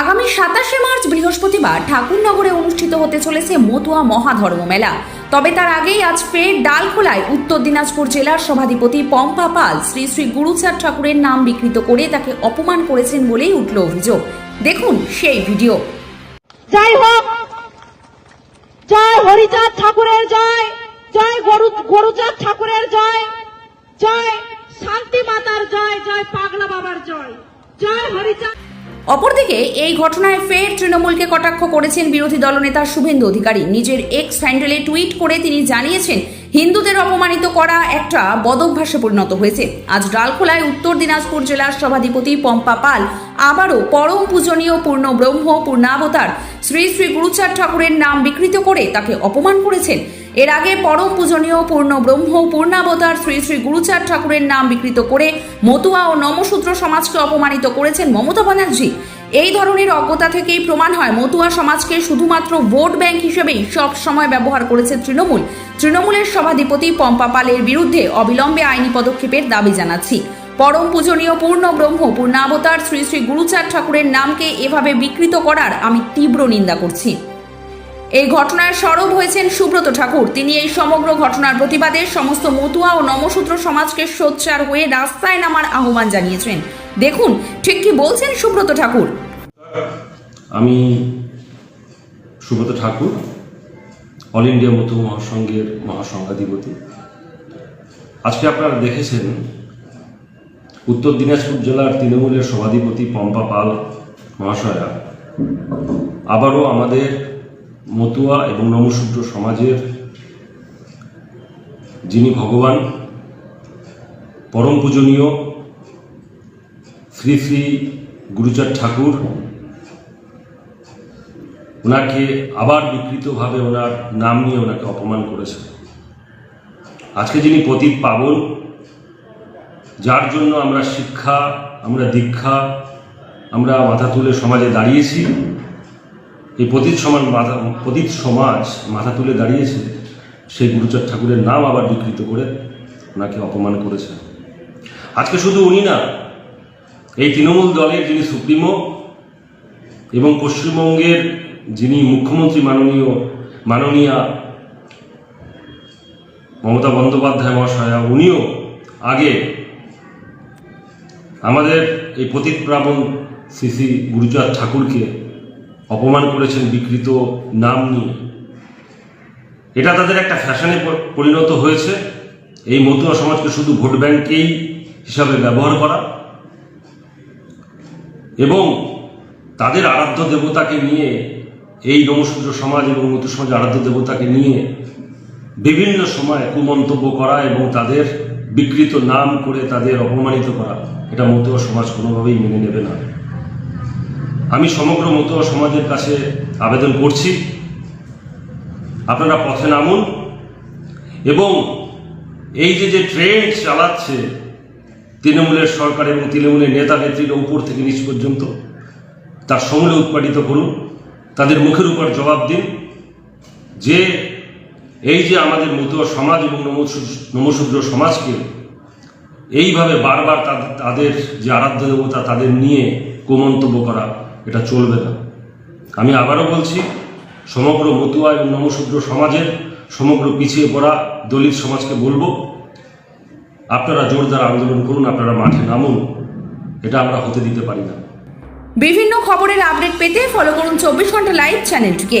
আগামী সাতাশে মার্চ বৃহস্পতিবার ঠাকুরনগরে অনুষ্ঠিত হতে চলেছে মতুয়া মহাধর্ম মেলা। তবে তার আগেই আজ ফের ডালখোলায় উত্তর দিনাজপুর জেলার সভাধিপতি পম্পা পাল শ্রী শ্রী গুরুচাঁদ ঠাকুরের নাম বিকৃত করে তাকে অপমান করেছেন বলেই উঠল অভিযোগ। দেখুন সেই ভিডিও। জয় হোক, জয় হরিচাঁদ ঠাকুরের জয় জয় গরু, গরুচাঁদ ঠাকুরের জয় জয় শান্তি মাতার জয় জয় পাগলা বাবার জয় জয় হরিচাঁদ। অপরদিকে, এই ঘটনায় ফের তৃণমূলকে কটাক্ষ করেছেন বিরোধী দলনেতা শুভেন্দু অধিকারী। নিজের এক্স হ্যান্ডেলে টুইট করে তিনি জানিয়েছেন, হিন্দুদের অপমানিত করা একটা বদভ্যাসে পরিণত হয়েছে। আজ ডালখোলায় উত্তর দিনাজপুর জেলার সভাধিপতি পম্পা পাল আবারও পরম পূজনীয় পূর্ণ ব্রহ্ম পূর্ণাবতার শ্রী শ্রী গুরুচাঁদ ঠাকুরের নাম বিকৃত করে তাকে অপমান করেছেন। এর আগে পরম পূজনীয়, পূর্ণ ব্রহ্ম পূর্ণাবতার শ্রী শ্রী গুরুচাঁদ ঠাকুরের নাম বিকৃত করে মতুয়া ও নমশূদ্র সমাজকে অপমানিত করেছেন মমতা ব্যানার্জি। এই ধরনের অজ্ঞতা থেকেই প্রমাণ হয় মতুয়া সমাজকে শুধুমাত্র ভোট ব্যাংক হিসেবেই সব সময় ব্যবহার করেছে তৃণমূল। তৃণমূলের সভাধিপতি পম্পা পালের বিরুদ্ধে অবিলম্বে আইনি পদক্ষেপের দাবি জানাচ্ছি। পরম পূজনীয়, পূর্ণ ব্রহ্ম, পূর্ণাবতার শ্রী শ্রী গুরুচাঁদ ঠাকুরের নামকে এভাবে বিকৃত করার আমি তীব্র নিন্দা করছি। এই ঘটনায় সরব হয়েছেন সুব্রত ঠাকুর। তিনি এই সমগ্র ঘটনার প্রতিবাদে সমস্ত মতুয়া ও নমশূদ্র সমাজকে সোচ্চার হয়ে রাস্তায় নামার আহ্বান জানিয়েছেন। দেখুন, ঠিক কি বলছেন সুব্রত ঠাকুর? আমি সুব্রত ঠাকুর, অল ইন্ডিয়া মতো মহাসংঘের মহাসংঘাধিপতি। আজকে আপনারা দেখেছেন, উত্তর দিনাজপুর জেলার তৃণমূলের সভাধিপতি পম্পা পাল মহাশয়া, আবারও আমাদের মতুয়া এবং নমশূদ্র সমাজের যিনি ভগবান, পরম পূজনীয় শ্রী শ্রী গুরুচাঁদ ঠাকুর, ওনাকে আবার বিকৃতভাবে ওনার নাম নিয়ে ওনাকে অপমান করেছে আজকে যিনি পতিত পাবন, যার জন্য আমরা শিক্ষা, আমরা দীক্ষা, আমরা মাথা তুলে সমাজে দাঁড়িয়েছি এই পতিত সমাজ মাথা পতিত সমাজ মাথা তুলে দাঁড়িয়েছে। সেই গুরুচাঁদ ঠাকুরের নাম আবার বিকৃত করে ওনাকে অপমান করেছে। আজকে শুধু উনি না, এই তৃণমূল দলের যিনি সুপ্রিমো এবং পশ্চিমবঙ্গের যিনি মুখ্যমন্ত্রী মাননীয় মাননীয়া মমতা বন্দ্যোপাধ্যায় মহাশয়া, উনিও আগে আমাদের এই পতিতপ্রাবণ শ্রী শ্রী গুরুচাঁদ ঠাকুরকে অপমান করেছেন বিকৃত নাম নিয়ে। এটা তাদের একটা ফ্যাশনে পরিণত হয়েছে। এই মতুয়া সমাজকে শুধু ভোট ব্যাংকেই হিসাবে ব্যবহার করা। এবং তাদের আরাধ্য দেবতাকে নিয়ে, এই নমশূদ্র সমাজ এবং মতু সমাজ আরাধ্য দেবতাকে নিয়ে বিভিন্ন সময় কুমন্তব্য করা এবং তাদের বিকৃত নাম করে তাদের অপমানিত করা, এটা মতুয়া সমাজ কোনোভাবেই মেনে নেবে না। আমি সমগ্র মতুয়া সমাজের কাছে আবেদন করছি। আপনারা পথে নামুন এবং এই যে যে ট্রেন্ড চালাচ্ছে তৃণমূলের সরকার এবং তৃণমূলের নেতা নেত্রীর উপর থেকে নিচ পর্যন্ত, তার সমূলে উৎপাদিত করুন, তাদের মুখের উপর জবাব দিন। যে এই যে আমাদের মতুয়া সমাজ এবং নমশূদ্র- সমাজকে এইভাবে বারবার তাদের যে আরাধ্য দেবতা তাদের নিয়ে কুমন্তব্য করা এটা চলবে না। আমি আবারও বলছি, সমগ্র মতুয়া এবং নমশূদ্র সমাজের সমগ্র পিছিয়ে পড়া দলিত সমাজকে বলব, আপনারা জোরদার আন্দোলন করুন, আপনারা মাঠে নামুন, এটা আমরা হতে দিতে পারি না। বিভিন্ন খবরের আপডেট পেতে ফলো করুন চব্বিশ ঘণ্টা লাইভ চ্যানেলটিকে